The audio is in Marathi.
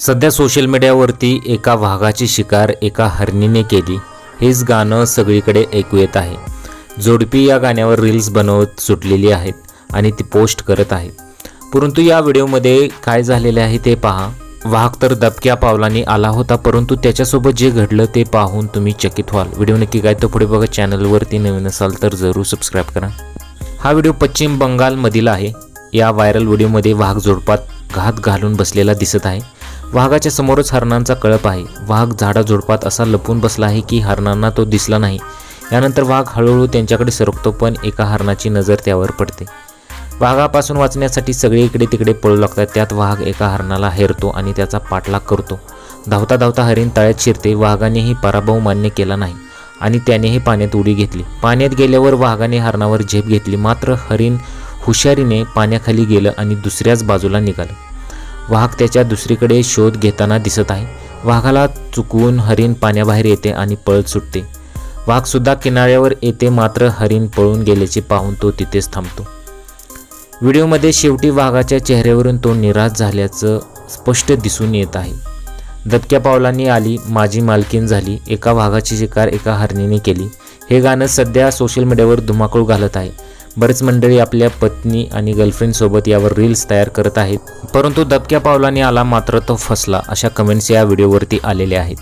सध्या सोशल मीडियावरती एका वाघाची शिकार एका हरणीने केली. हेच गाणं सगळीकडे ऐकू येत आहे. जोडपी या गाण्यावर रील्स बनवत सुटलेली आहेत आणि ती पोस्ट करत आहेत परंतु या व्हिडिओमध्ये काय झालेले आहे ते पहा. वाघ तर दबक्या पावलांनी आला होता परंतु त्याच्यासोबत जे घडलं ते पाहून तुम्ही चकित व्हाल. व्हिडिओ नक्की काय तो पुढे बघा. चॅनलवरती नवीन असाल तर जरूर सबस्क्राईब करा. हा व्हिडिओ पश्चिम बंगालमधील आहे. या व्हायरल व्हिडिओमध्ये वाघ जोडपात घात घालून बसलेला दिसत आहे. वाघाच्या समोरच हरणांचा कळप आहे. वाघ झाडाझुडपात असा लपून बसला आहे की हरणांना तो दिसला नाही. यानंतर वाघ हळूहळू त्यांच्याकडे सरकतो पण एका हरणाची नजर त्यावर पडते. वाघापासून वाचण्यासाठी सगळे इकडे तिकडे पळू लागतात. त्यात वाघ एका हरणाला हेरतो आणि त्याचा पाठलाग करतो. धावता धावता हरिण तळ्यात शिरते. वाघानेही पराभव मान्य केला नाही आणि त्यानेही पाण्यात उडी घेतली. पाण्यात गेल्यावर वाघाने हरणावर झेप घेतली. मात्र हरिण हुशारीने पाण्याखाली गेलं आणि दुसऱ्याच बाजूला निघालं. वाघ त्याच्या दुसरीकडे शोध घेताना दिसत आहे. वाघाला चुकवून हरिण पाण्याबाहेर येते आणि पळत सुटते. वाघसुद्धा किनाऱ्यावर येते मात्र हरिण पळून गेल्याचे पाहून तो तिथेच थांबतो. व्हिडिओमध्ये शेवटी वाघाच्या चेहऱ्यावरून तो निराश झाल्याचं स्पष्ट दिसून येत आहे. दबक्या पावलांनी आली माझी मालकीन झाली एका वाघाची शिकार एका हरणीने केली. हे गाणं सध्या सोशल मीडियावर धुमाकूळ घालत आहे. बरेच मंडळी आपल्या पत्नी आणि गर्लफ्रेंडसोबत यावर रील्स तयार करत आहेत. परंतु दबक्या पावलाने आला मात्र तो फसला अशा कमेंट्स या व्हिडिओवरती आलेल्या आहेत.